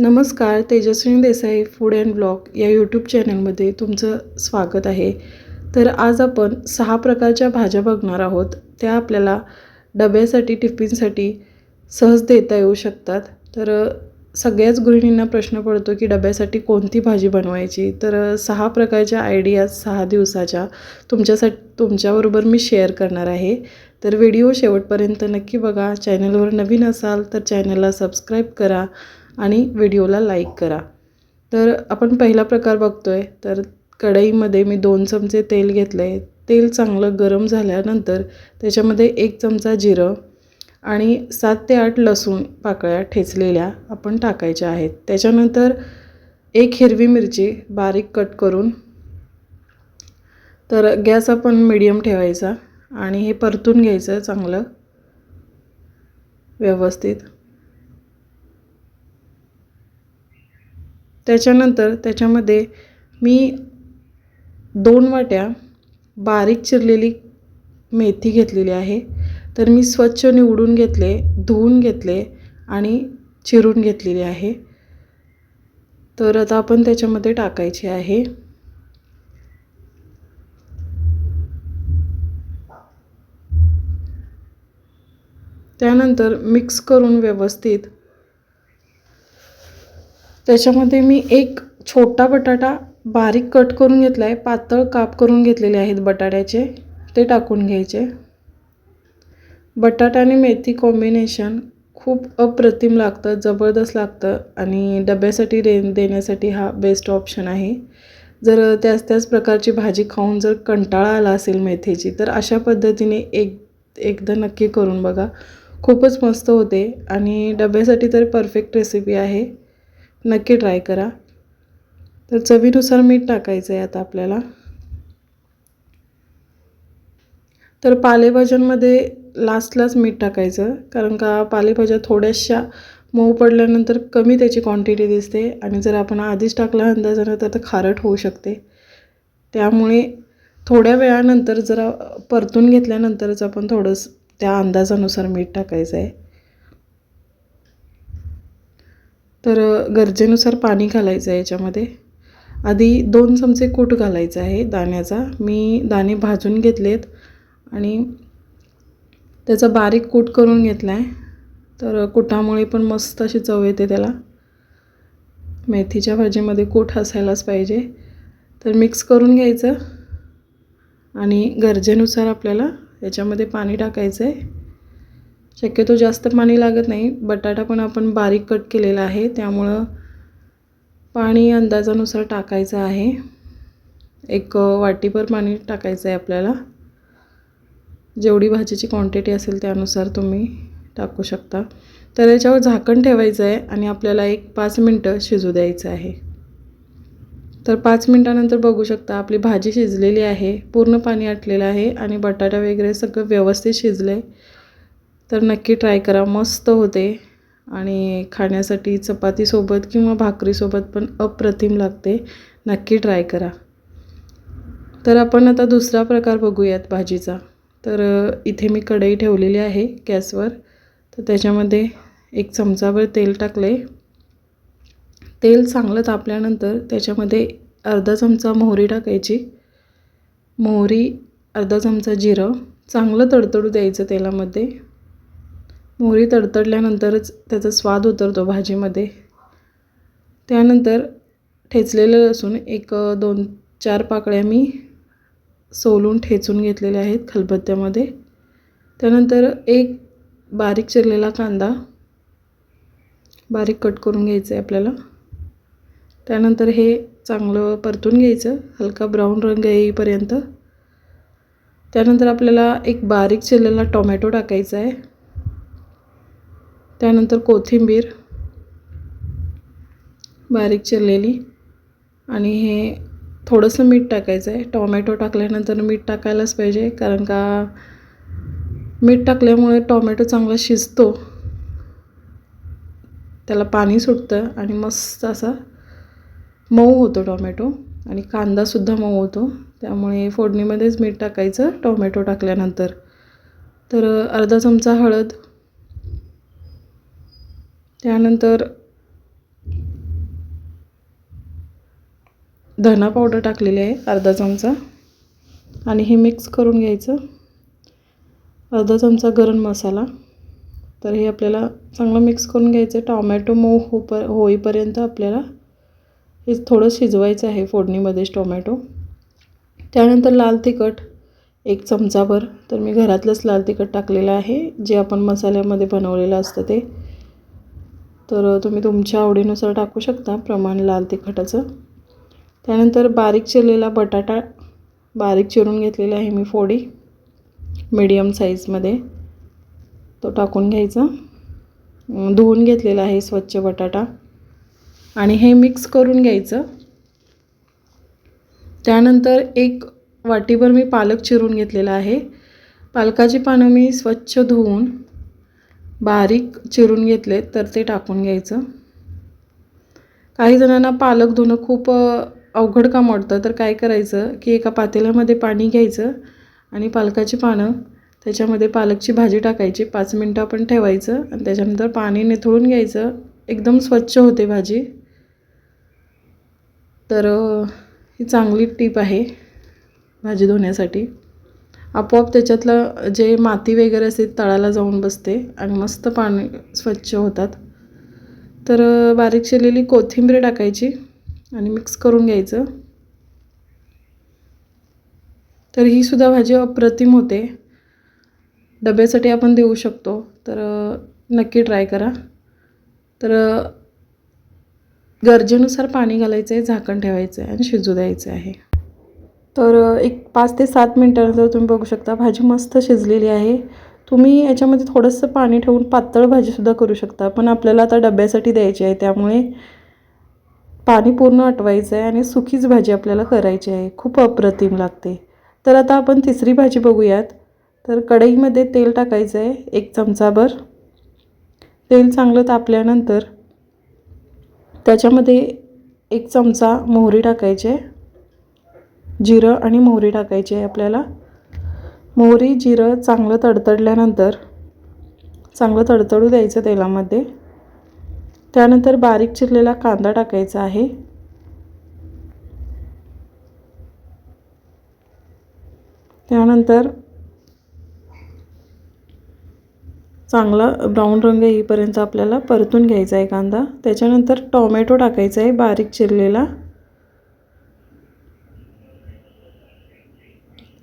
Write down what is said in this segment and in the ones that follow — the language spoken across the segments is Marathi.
नमस्कार Tejaswini Desai food and blog या यूट्यूब चॅनलमध्ये तुमचं स्वागत आहे. तर आज आपण सहा प्रकारच्या भाज्या बघणार आहोत. त्या आपल्याला डब्यासाठी टिफिनसाठी सहज देता येऊ शकतात. तर सगळ्याच गृहिणींना प्रश्न पडतो की डब्यासाठी कोणती भाजी बनवायची? तर सहा प्रकारच्या आयडियाज सहा दिवसाच्या तुमच्यासाठी तुमच्याबरोबर मी शेअर करणार आहे. तर व्हिडिओ शेवटपर्यंत नक्की बघा. चॅनलवर नवीन असाल तर चॅनलला सबस्क्राईब करा. आणि व्हिडिओला लाईक करा. तर आपण पहिला प्रकार बघतो आहे तर कढईमध्ये मी दोन चमचे तेल घेतलं आहे तेल चांगलं गरम झाल्यानंतर त्याच्यामध्ये एक चमचा जिरं आणि सात ते आठ लसूण पाकळ्या ठेचलेल्या आपण टाकायच्या आहेत. त्याच्यानंतर एक हिरवी मिरची बारीक कट करून तर गॅस आपण मिडियम ठेवायचा आणि हे परतून घ्यायचं चांगलं व्यवस्थित. त्याच्यानंतर त्याच्यामध्ये मी दोन वाट्या बारीक चिरलेली मेथी घेतलेली आहे. तर मी स्वच्छ निवडून घेतले धुवून घेतले आणि चिरून घेतलेली आहे. तर आता आपण त्याच्यामध्ये टाकायची आहे. त्यानंतर मिक्स करून व्यवस्थित त्याच्यामध्ये मी एक छोटा बटाटा बारीक कट करून घेतला आहे पातळ काप करून घेतलेले आहेत बटाट्याचे. ते टाकून घ्यायचे. बटाटा आणि मेथी कॉम्बिनेशन खूप अप्रतिम लागतं जबरदस्त लागतं आणि डब्यासाठी दे देण्यासाठी हा बेस्ट ऑप्शन आहे. जर त्याच त्याच प्रकारची भाजी खाऊन जर कंटाळा आला असेल मेथीची तर अशा पद्धतीने एक एकदा नक्की करून बघा. खूपच मस्त होते आणि डब्यासाठी तर परफेक्ट रेसिपी आहे. नक्की ट्राय करा. तर चवीनुसार मीठ टाकायचं आहे आता आपल्याला. तर पालेभाज्यांमध्ये लास्टलाच मीठ टाकायचं कारण का पालेभाज्या थोड्याशा मऊ पडल्यानंतर कमी त्याची क्वांटिटी दिसते आणि जर आपण आधीच टाकला अंदाजानं तर खारट होऊ शकते. त्यामुळे थोड्या वेळानंतर जरा परतून घेतल्यानंतरच आपण थोडंसं त्या अंदाजानुसार मीठ टाकायचं आहे तर गरजेनुसार पाणी घालायचं आहे याच्यामध्ये. आधी दोन चमचे कूट घालायचा आहे दाण्याचा. मी दाणे भाजून घेतलेत आणि त्याचा बारीक कूट करून घेतला आहे तर कुटामुळे पण मस्त अशी चव येते त्याला. मेथीच्या भाजीमध्ये कूट असायलाच पाहिजे. तर मिक्स करून घ्यायचं आणि गरजेनुसार आपल्याला याच्यामध्ये पाणी टाकायचं आहे शक्यतो जास्त पाणी लागत नाही. बटाटा पण आपण बारीक कट केलेला आहे. त्यामुळं पाणी अंदाजानुसार टाकायचं आहे. एक वाटीभर पाणी टाकायचं आहे आपल्याला. जेवढी भाजीची क्वांटिटी असेल त्यानुसार तुम्ही टाकू शकता. तर याच्यावर झाकण ठेवायचं आहे आणि आपल्याला एक पाच मिनटं शिजू द्यायचं आहे. तर पाच मिनटानंतर बघू शकता आपली भाजी शिजलेली आहे. पूर्ण पाणी आटलेलं आहे आणि बटाटा वगैरे सगळं व्यवस्थित शिजलं आहे तर नक्की ट्राय करा. मस्त होते. आणि खाण्यासाठी चपातीसोबत किंवा भाकरीसोबत पण अप्रतिम लागते. नक्की ट्राय करा. तर आपण आता दुसरा प्रकार बघूयात भाजीचा. तर इथे मी कढई ठेवलेली आहे गॅसवर. तर त्याच्यामध्ये एक चमचाभर तेल टाकले तेल चांगलं तापल्यानंतर त्याच्यामध्ये अर्धा चमचा मोहरी टाकायची. मोहरी अर्धा चमचा जिरं. चांगलं तडतडू द्यायचं तेलामध्ये. मोहरी तडतडल्यानंतरच त्याचा स्वाद उतरतो भाजीमध्ये. त्यानंतर ठेचलेलं लसूण एक दोन चार पाकळ्या मी सोलून ठेचून घेतलेल्या आहेत खलबत्त्यामध्ये. त्यानंतर एक बारीक चिरलेला कांदा बारीक कट करून घ्यायचं आहे आपल्याला. त्यानंतर हे चांगलं परतून घ्यायचं हलका ब्राऊन रंग येईपर्यंत. त्यानंतर आपल्याला एक बारीक चिरलेला टोमॅटो टाकायचा आहे त्यानंतर कोथिंबीर बारीक चिरलेली आणि हे थोडंसं मीठ टाकायचं आहे. टॉमॅटो टाकल्यानंतर मीठ टाकायलाच पाहिजे कारण का मीठ टाकल्यामुळे टॉमॅटो चांगला शिजतो. त्याला पाणी सुटतं आणि मस्त असा मऊ होतो टॉमॅटो आणि कांदासुद्धा मऊ होतो. त्यामुळे फोडणीमध्येच मीठ टाकायचं टॉमॅटो टाकल्यानंतर. तर अर्धा चमचा हळद त्यानंतर धना पावडर टाकलेली आहे अर्धा चमचा. आणि हे मिक्स करून घ्यायचं. अर्धा चमचा गरम मसाला. तर हे आपल्याला चांगलं मिक्स करून घ्यायचं आहे. टॉमॅटो मऊ होप होईपर्यंत आपल्याला हे थोडं शिजवायचं आहे फोडणीमध्येच टोमॅटो. त्यानंतर लाल तिखट एक चमचाभर. तर मी घरातलंच लाल तिखट टाकलेलं आहे. जे आपण मसाल्यामध्ये बनवलेलं असतं ते. तर तुम्ही तुमच्या आवडीनुसार टाकू शकता प्रमाण लाल तिखटाचं. त्यानंतर बारीक चिरलेला बटाटा बारीक चिरून घेतलेला आहे मी फोडी मीडियम साईजमध्ये तो टाकून घ्यायचा. धुवून घेतलेला आहे स्वच्छ बटाटा. आणि हे मिक्स करून घ्यायचं. त्यानंतर एक वाटीभर मी पालक चिरून घेतलेला आहे. पालकाची पानं मी स्वच्छ धुवून बारीक चिरून घेतले तर ते टाकून घ्यायचं. काही जणांना पालक धुणं खूप अवघड काम वाटतं. तर काय करायचं की एका पातेल्यामध्ये पाणी घ्यायचं आणि पालकाची पानं त्याच्यामध्ये पालकची भाजी टाकायची. पाच मिनटं आपण ठेवायचं आणि त्याच्यानंतर पाणी निथळून घ्यायचं. एकदम स्वच्छ होते भाजी. तर ही चांगली टीप आहे भाजी धुण्यासाठी. आपोआप त्याच्यातलं जे माती वगैरे असते तळाला जाऊन बसते आणि मस्त पाणी स्वच्छ होतात. तर बारीक शिरलेली कोथिंबीर टाकायची आणि मिक्स करून घ्यायचं. तर ही सुद्धा भाजी अप्रतिम होते. डब्यासाठी आपण देऊ शकतो. तर नक्की ट्राय करा. तर गरजेनुसार पाणी घालायचं आहे झाकण ठेवायचं आहे आणि शिजू द्यायचं आहे. तर एक पाच ते सात मिनटानंतर तुम्ही बघू शकता भाजी मस्त शिजलेली आहे. तुम्ही याच्यामध्ये थोडंसं पाणी ठेवून पातळ भाजीसुद्धा करू शकता पण आपल्याला आता डब्यासाठी द्यायची आहे त्यामुळे पाणी पूर्ण आटवायचं आहे आणि सुकीच भाजी आपल्याला करायची आहे. खूप अप्रतिम लागते. तर आता आपण तिसरी भाजी बघूयात. तर कढईमध्ये तेल टाकायचं आहे एक चमचाभर. तेल चांगलं तापल्यानंतर त्याच्यामध्ये एक चमचा मोहरी टाकायची आहे. जिरं आणि मोहरी टाकायची आहे आपल्याला. मोहरी जिरं चांगलं तडतडल्यानंतर चांगलं तडतडू द्यायचं तेलामध्ये. त्यानंतर बारीक चिरलेला कांदा टाकायचा आहे. त्यानंतर चांगला ब्राऊन रंग येईपर्यंत आपल्याला परतून घ्यायचा आहे कांदा. त्याच्यानंतर टॉमॅटो टाकायचा आहे बारीक चिरलेला.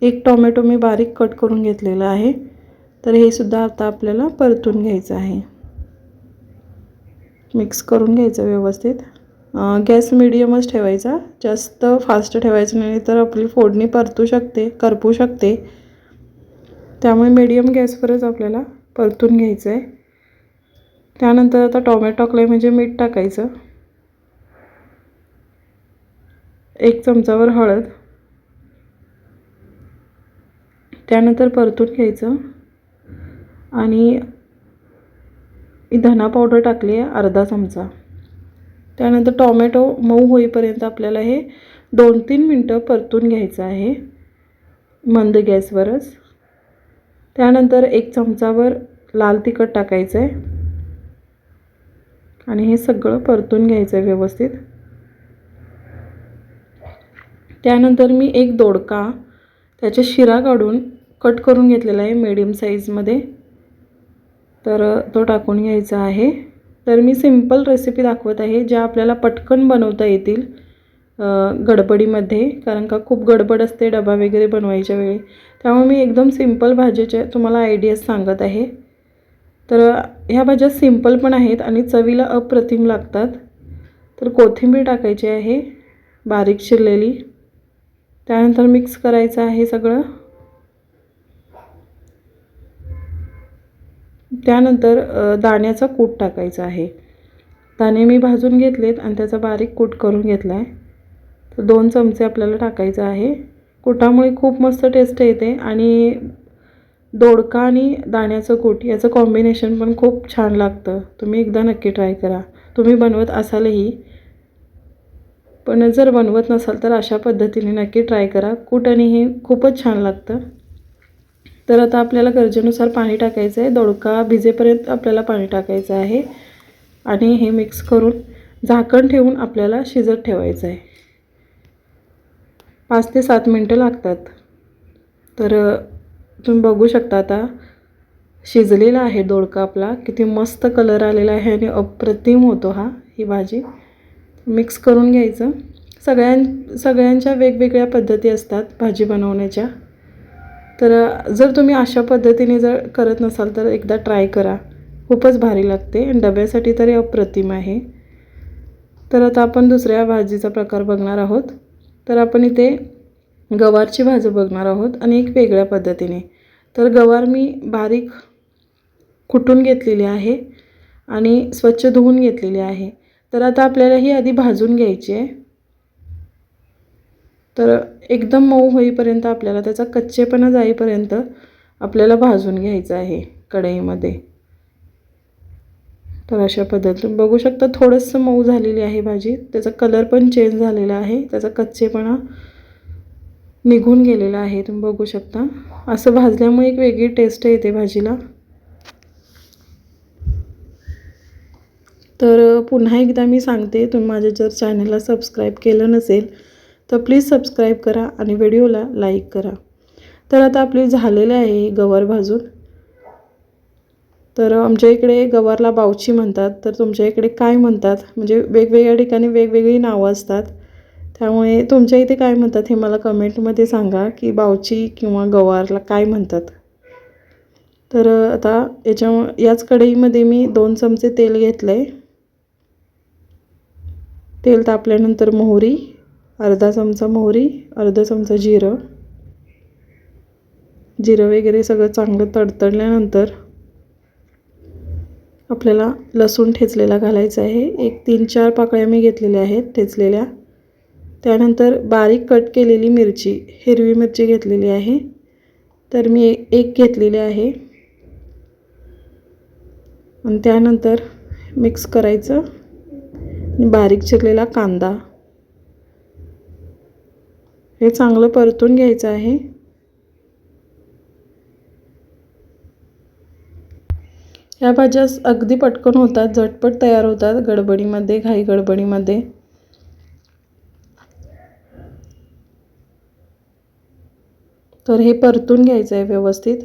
एक टॉमॅटो मी बारीक कट करून घेतलेला आहे. तर हे सुद्धा आता आपल्याला परतून घ्यायचं आहे. मिक्स करून घ्यायचं व्यवस्थित. गॅस मिडियमच ठेवायचा. जास्त फास्ट ठेवायचं नाही तर आपली फोडणी परतू शकते करपू शकते. त्यामुळे मीडियम गॅसवरच आपल्याला परतून घ्यायचं आहे. त्यानंतर आता टॉमॅटो टाकलं आहे म्हणजे मीठ टाकायचं. एक चमचावर हळद. त्यानंतर परतून घ्यायचं. आणि धना पावडर टाकली आहे अर्धा चमचा. त्यानंतर टॉमॅटो मऊ होईपर्यंत आपल्याला हे दोन तीन मिनटं परतून घ्यायचं आहे मंद गॅसवरच. त्यानंतर एक चमचावर लाल तिखट टाकायचं आहे आणि हे सगळं परतून घ्यायचं आहे व्यवस्थित. त्यानंतर मी एक दोडका त्याच्या शिरा काढून कट करून घेतलेला आहे मीडियम साईजमध्ये तर तो टाकून घ्यायचा आहे. तर मी सिंपल रेसिपी दाखवत आहे ज्या आपल्याला पटकन बनवता येतील गडबडीमध्ये. कारण का खूप गडबड असते डबा वगैरे बनवायच्या वेळी. त्यामुळे मी एकदम सिंपल भाजीचे तुम्हाला आयडियाज सांगत आहे. तर ह्या भाज्या सिंपल पण आहेत आणि चवीला अप्रतिम लागतात. तर कोथिंबीर टाकायची आहे बारीक चिरलेली. त्यानंतर मिक्स करायचं आहे सगळं. त्यानंतर दाण्याचा कूट टाकायचा आहे. दाणे मी भाजून घेतलेत आणि त्याचा बारीक कूट करून घेतला आहे तर दोन चमचे आपल्याला टाकायचं आहे. कुटामुळे खूप मस्त टेस्ट येते आणि दोडका आणि दाण्याचं कूट याचं कॉम्बिनेशन पण खूप छान लागतं. तुम्ही एकदा नक्की ट्राय करा. तुम्ही बनवत असालही पण जर बनवत नसाल तर अशा पद्धतीने नक्की ट्राय करा. कूट आणि हे खूपच छान लागतं. तर आता आपल्याला गरजेनुसार पाणी टाकायचं आहे. दोडका भिजेपर्यंत आपल्याला पाणी टाकायचं आहे. आणि हे मिक्स करून झाकण ठेवून आपल्याला शिजत ठेवायचं आहे. पाच ते सात मिनटं लागतात. तर तुम्ही बघू शकता आता शिजलेला आहे दोडका आपला. किती मस्त कलर आलेला आहे आणि अप्रतिम होतो हा ही भाजी. मिक्स करून घ्यायचं. सगळ्यां सगळ्यांच्या वेगवेगळ्या पद्धती असतात भाजी बनवण्याच्या. तर जर तुम्ही अशा पद्धतीने जर करत नसाल तर एकदा ट्राय करा. खूपच भारी लागते आणि डब्यासाठी तरी अप्रतिम आहे. तर आता आपण दुसऱ्या भाजीचा प्रकार बघणार आहोत. तर आपण इथे गवारची भाजी बघणार आहोत आणि एक वेगळ्या पद्धतीने. तर गवार मी बारीक कुटून घेतलेली आहे आणि स्वच्छ धुवून घेतलेली आहे. तर आता आपल्याला ही आधी भाजून घ्यायची आहे. तर एकदम मऊ होईपर्यंत आपल्याला त्याचा कच्चेपणा जाईपर्यंत आपल्याला भाजून घ्यायचं आहे कढईमध्ये. तर अशा पद्धतीने बघू शकता थोडंसं मऊ झालेली आहे भाजी. त्याचा कलर पण चेंज झालेला आहे. त्याचा कच्चेपणा निघून गेलेला आहे. तुम्ही बघू शकता. असं भाजल्यामुळे एक वेगळी टेस्ट येते भाजीला. तर पुन्हा एकदा मी सांगते तुम्ही माझ्या जर चॅनलला सबस्क्राईब केलं नसेल तर प्लीज सबस्क्राईब करा आणि व्हिडिओला लाईक करा. तर आता आपली झालेली आहे गवार भाजून. तर आमच्या इकडे गवारला बावची म्हणतात. तर तुमच्या इकडे काय म्हणतात? म्हणजे वेगवेगळ्या ठिकाणी वेगवेगळी नावं असतात. त्यामुळे तुमच्या इथे काय म्हणतात हे मला कमेंटमध्ये सांगा की बावची किंवा गवारला काय म्हणतात. तर आता याच्या याच कढईमध्ये मी दोन चमचे तेल घेतलं आहे तेल तापल्यानंतर मोहरी. अर्धा चमचा मोहरी अर्धा चमचा जिरं. जिरं वगैरे सगळं चांगलं तडतडल्यानंतर आपल्याला लसूण ठेचलेला घालायचा आहे. एक तीन चार पाकळ्या मी घेतलेल्या आहेत ठेचलेल्या. त्यानंतर बारीक कट केलेली मिरची हिरवी मिरची घेतलेली आहे. तर मी एक घेतलेली आहे. आणि त्यानंतर मिक्स करायचं. बारीक चिरलेला कांदा. हे चांगलं परतून घ्यायचं आहे. ह्या भाज्या अगदी पटकन होतात झटपट तयार होतात गडबडीमध्ये घाई गडबडीमध्ये. तर हे परतून घ्यायचं आहे व्यवस्थित.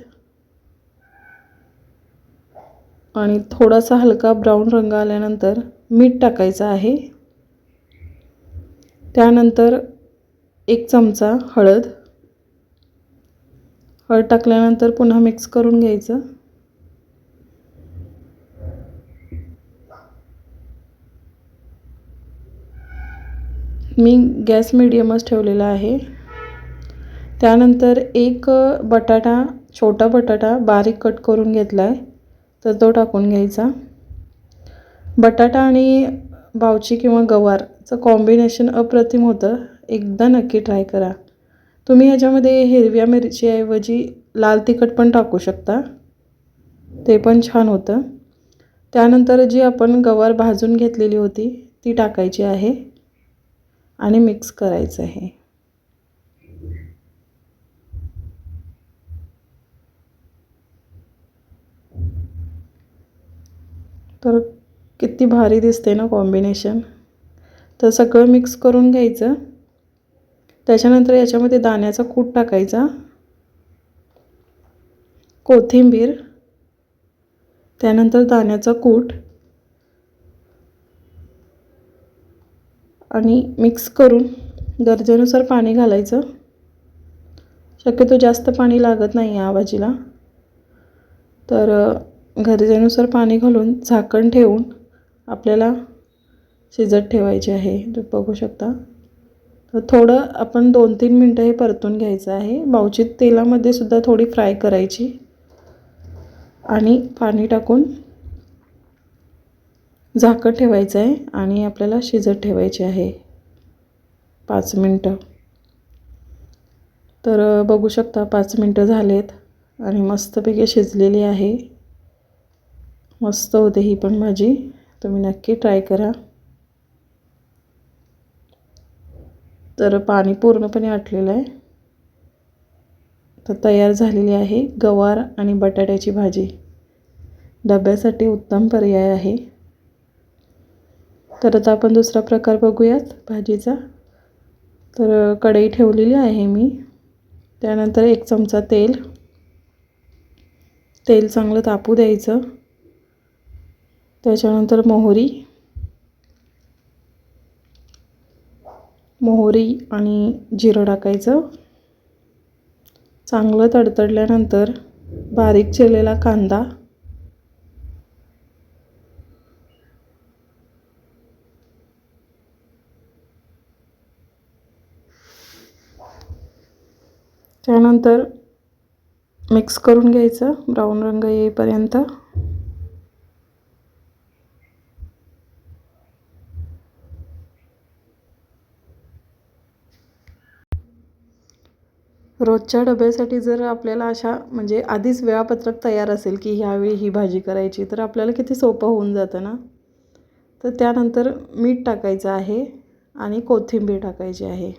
आणि थोडासा हलका ब्राऊन रंग आल्यानंतर मीठ टाकायचं आहे. त्यानंतर एक चमचा हळद. हळद टाकल्यानंतर पुन्हा मिक्स करून घ्यायचं. मी गॅस मिडियमच ठेवलेला आहे. त्यानंतर एक बटाटा छोटा बटाटा बारीक कट करून घेतला आहे तर तो टाकून घ्यायचा. बटाटा आणि बावची किंवा गवारचं कॉम्बिनेशन अप्रतिम होतं. एकदा नक्की ट्राय करा. तुम्ही ह्याच्यामध्ये हिरव्या मिरचीऐवजी लाल तिखट पण टाकू शकता. ते पण छान होतं. त्यानंतर जी आपण गवार भाजून घेतलेली होती ती टाकायची आहे आणि मिक्स करायचं आहे. तर किती भारी दिसते ना कॉम्बिनेशन. तर सगळं मिक्स करून घ्यायचं. त्याच्यानंतर याच्यामध्ये दाण्याचा कूट टाकायचा. कोथिंबीर. त्यानंतर दाण्याचा कूट. आणि मिक्स करून गरजेनुसार पाणी घालायचं. शक्यतो जास्त पाणी लागत नाही या भाजीला तर गरजेनुसार पाणी घालून झाकण ठेवून आपल्याला शिजत ठेवायचे आहे. तुम्ही बघू शकता. तर थोडं आपण दोन तीन मिनटं हे परतून घ्यायचं आहे. बावचित तेलामध्ये सुद्धा थोडी फ्राय करायची. आणि पाणी टाकून झाकं ठेवायचं आहे आणि आपल्याला शिजत ठेवायचे आहे. पाच मिनटं. तर बघू शकता पाच मिनटं झालेत आणि मस्तपैकी शिजलेली आहे. मस्त होते ही पण भाजी. तुम्ही नक्की ट्राय करा. तर पाणी पूर्णपणे आटलेलं आहे. तर तयार झालेली आहे गवार आणि बटाट्याची भाजी. डब्यासाठी उत्तम पर्याय आहे. तर आता आपण दुसरा प्रकार बघूयात भाजीचा. तर कढई ठेवलेली आहे मी. त्यानंतर एक चमचा तेल. तेल चांगलं तापू द्यायचं. त्याच्यानंतर मोहरी. मोहरी आणि जिरं टाकायचं. चांगलं तडतडल्यानंतर बारीक चिरलेला कांदा. त्यानंतर मिक्स करून घ्यायचं. ब्राऊन रंग येईपर्यंत. रोजच्या डब्यासाठी जर आपल्याला अशा म्हणजे आधीच वेळापत्रक तयार असेल की ह्यावेळी ही भाजी करायची तर आपल्याला किती सोपं होऊन जातं ना? तर त्यानंतर मीठ टाकायचं आहे आणि कोथिंबीर टाकायची आहे.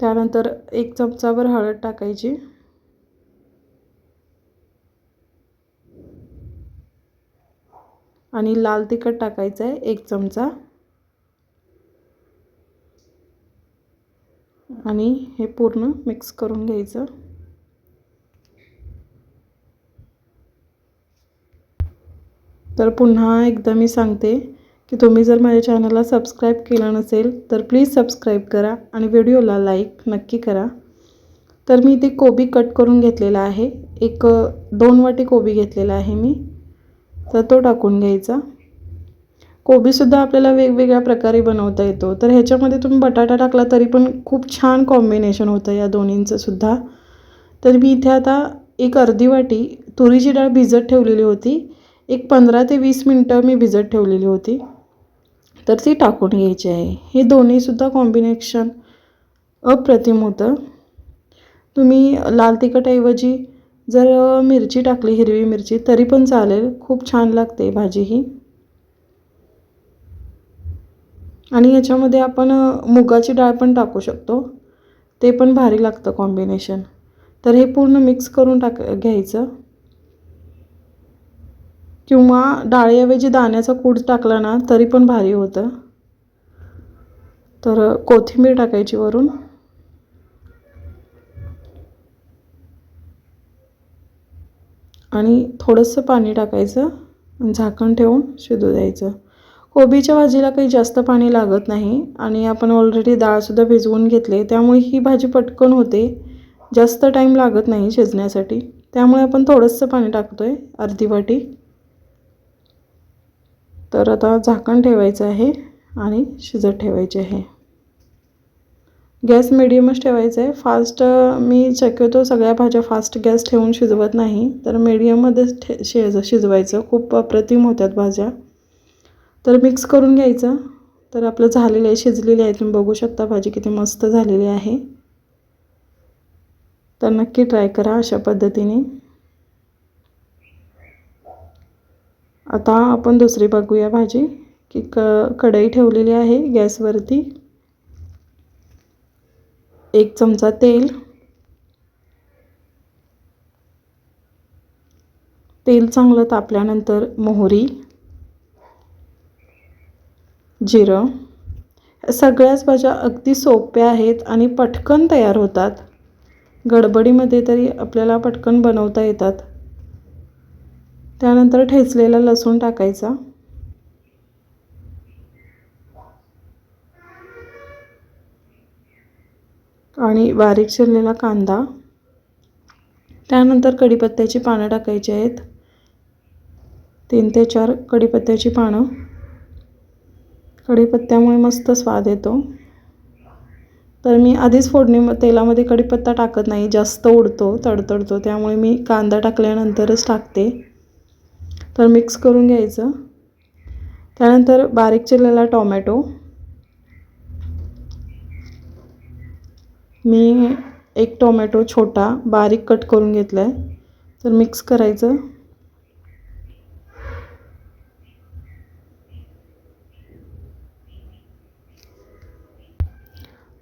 त्यानंतर एक चमचाभर हळद टाकायची. आणि लाल तिखट टाकायचं आहे एक चमचा. आणि हे पूर्ण मिक्स करून घ्यायचं. तर पुन्हा एकदा मी सांगते की तुम्ही जर माझ्या चॅनलला सबस्क्राईब केलं नसेल तर प्लीज सबस्क्राईब करा आणि व्हिडिओला लाईक नक्की करा. तर मी इथे कोबी कट करून घेतलेला आहे. एक दोन वाटी कोबी घेतलेला आहे मी. तर तो टाकून घ्यायचा. कोबीसुद्धा आपल्याला वेगवेगळ्या प्रकारे बनवता येतो. तर ह्याच्यामध्ये तुम्ही बटाटा टाकला तरी पण खूप छान कॉम्बिनेशन होतं या दोन्हींचं सुद्धा तर मी इथे आता एक अर्धी वाटी तुरीची डाळ भिजत ठेवलेली होती. एक पंधरा ते वीस मिनटं मी भिजत ठेवलेली होती. तर ती टाकून घ्यायची आहे. हे दोन्हीसुद्धा कॉम्बिनेशन अप्रतिम होतं. तुम्ही लाल तिखटऐवजी जर मिरची टाकली हिरवी मिरची तरी पण चालेल. खूप छान लागते भाजी ही. आणि याच्यामध्ये आपण मुगाची डाळ पण टाकू शकतो. ते पण भारी लागतं कॉम्बिनेशन तर हे पूर्ण मिक्स करून टाक घ्यायचं. किंवा डाळीऐवजी दाण्याचा कूड टाकला ना तरी पण भारी होतं. तर कोथिंबीर टाकायची वरून. आणि थोडंसं पाणी टाकायचं झाकण ठेवून शिजू द्यायचं. कोबीच्या भाजीला काही जास्त पाणी लागत नाही आणि आपण ऑलरेडी डाळसुद्धा भिजवून घेतले त्यामुळे ही भाजी पटकन होते. जास्त टाईम लागत नाही शिजण्यासाठी. त्यामुळे आपण थोडंसं पाणी टाकतो आहे अर्धी वाटी. तर आता झाकण ठेवायचं आहे आणि शिजत ठेवायचे आहे. गॅस मिडियमच ठेवायचा आहे फास्ट मी शक्यतो सगळ्या भाज्या फास्ट गॅस ठेवून शिजवत नाही. तर मिडियममध्येच ठे शिज शिजवायचं. खूप अप्रतिम होत्यात भाज्या. तर मिक्स करून घ्यायचं. तर आपलं झालेलं आहे शिजलेली आहे. तुम्ही बघू शकता भाजी किती मस्त झालेली आहे. तर नक्की ट्राय करा अशा पद्धतीने. आता आपण दुसरी बघूया भाजी की क कढई ठेवलेली आहे गॅसवरती. एक चमचा तेल. तेल चांगलं तापल्यानंतर मोहरी. जिरं सगळ्याच भाज्या अगदी सोप्या आहेत आणि पटकन तयार होतात. गडबडीमध्ये तरी आपल्याला पटकन बनवता येतात. त्यानंतर ठेचलेला लसूण टाकायचा. आणि बारीक चिरलेला कांदा. त्यानंतर कढीपत्त्याची पानं टाकायची आहेत. तीन ते चार कढीपत्त्याची पानं. कढीपत्त्यामुळे मस्त स्वाद येतो. तर मी आधीच फोडणी तेलामध्ये कढीपत्ता टाकत नाही जास्त उडतो तडतडतो त्यामुळे मी कांदा टाकल्यानंतरच टाकते. तर मिक्स करून घ्यायचं. त्यानंतर बारीक चिरलेला टॉमॅटो. मी एक टोमॅटो छोटा बारीक कट करून घेतला आहे तर मिक्स करायचं.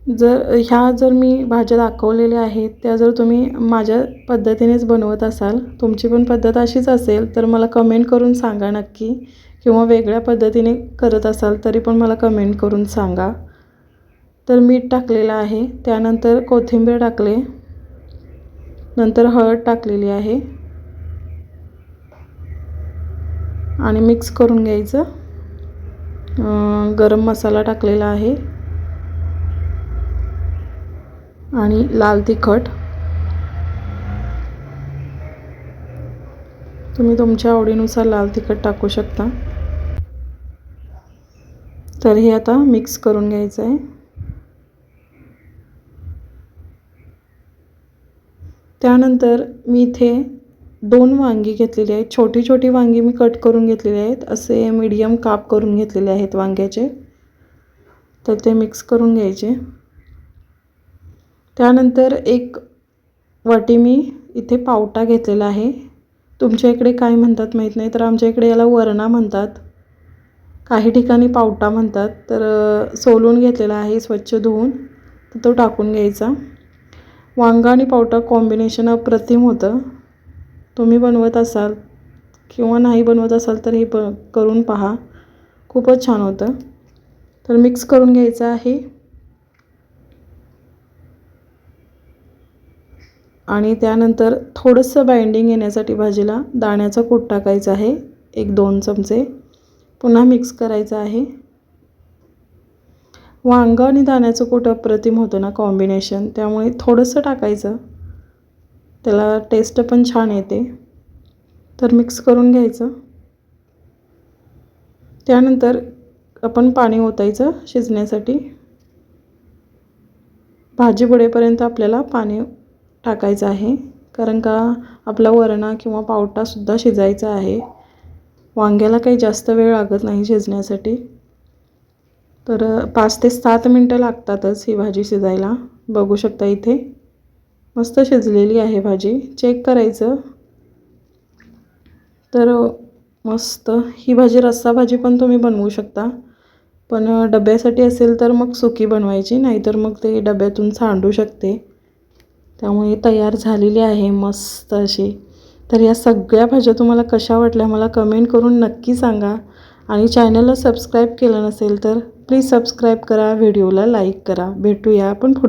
जर ह्या जर मी भाज्या दाखवलेल्या आहेत त्या जर तुम्ही माझ्या पद्धतीनेच बनवत असाल तुमची पण पद्धत अशीच असेल तर मला कमेंट करून सांगा नक्की. किंवा वेगळ्या पद्धतीने करत असाल तरी पण मला कमेंट करून सांगा. तर मीठ टाकलेलं आहे. त्यानंतर कोथिंबीर टाकले. नंतर हळद टाकलेली आहे. आणि मिक्स करून घ्यायचं. गरम मसाला टाकलेला आहे. आणि लाल तिखट. तुम्ही तुमच्या आवडीनुसार लाल तिखट टाकू शकता. तर हे आता मिक्स करून घ्यायचं आहे. त्यानंतर मी इथे दोन वांगी घेतलेली आहेत. छोटी छोटी वांगी मी कट करून घेतलेली आहेत. असे मीडियम काप करून घेतलेले आहेत वांग्याचे. तर ते मिक्स करून घ्यायचे. त्यानंतर एक वाटी मी इथे पावटा घेतलेला आहे. तुमच्या इकडे काय म्हणतात माहीत नाही तर आमच्या इकडे याला वरणा म्हणतात. काही ठिकाणी पावटा म्हणतात तर सोलून घेतलेला आहे स्वच्छ धुवून. तर तो टाकून घ्यायचा. वांगा आणि पावटा कॉम्बिनेशन अप्रतिम होतं. तुम्ही बनवत असाल किंवा नाही बनवत असाल तर हे ब करून पहा. खूपच छान होतं. तर मिक्स करून घ्यायचं आहे. आणि त्यानंतर थोडंसं बाइंडिंग येण्यासाठी भाजीला दाण्याचा कूट टाकायचा आहे एक दोन चमचे. पुन्हा मिक्स करायचं आहे. वांगं आणि दाण्याचं कूट अप्रतिम होतं ना कॉम्बिनेशन त्यामुळे थोडंसं टाकायचं. त्याला टेस्ट पण छान येते. तर मिक्स करून घ्यायचं. त्यानंतर आपण पाणी ओतायचं शिजण्यासाठी. भाजी बुडेपर्यंत आपल्याला पाणी टाकायचं आहे. कारण का आपला वरणा किंवा पावटासुद्धा शिजायचा आहे. वांग्याला काही जास्त वेळ लागत नाही शिजण्यासाठी. तर पाच ते सात मिनटं लागतातच ही भाजी शिजायला. बघू शकता इथे. मस्त शिजलेली आहे भाजी. चेक करायचं. तर मस्त. ही भाजी रस्सा भाजी पण तुम्ही बनवू शकता. पण डब्यासाठी असेल तर मग सुकी बनवायची. नाहीतर मग ते डब्यातून सांडू शकते. त्यामुळे तयार झालेली आहे मस्त अशी. तर या सगळ्या भाज्या तुम्हाला कशा वाटल्या मला कमेंट करून नक्की सांगा. आणि चॅनलला सबस्क्राईब केलं नसेल तर प्लीज सबस्क्राईब करा व्हिडिओला लाईक करा. भेटूया आपण पुढे.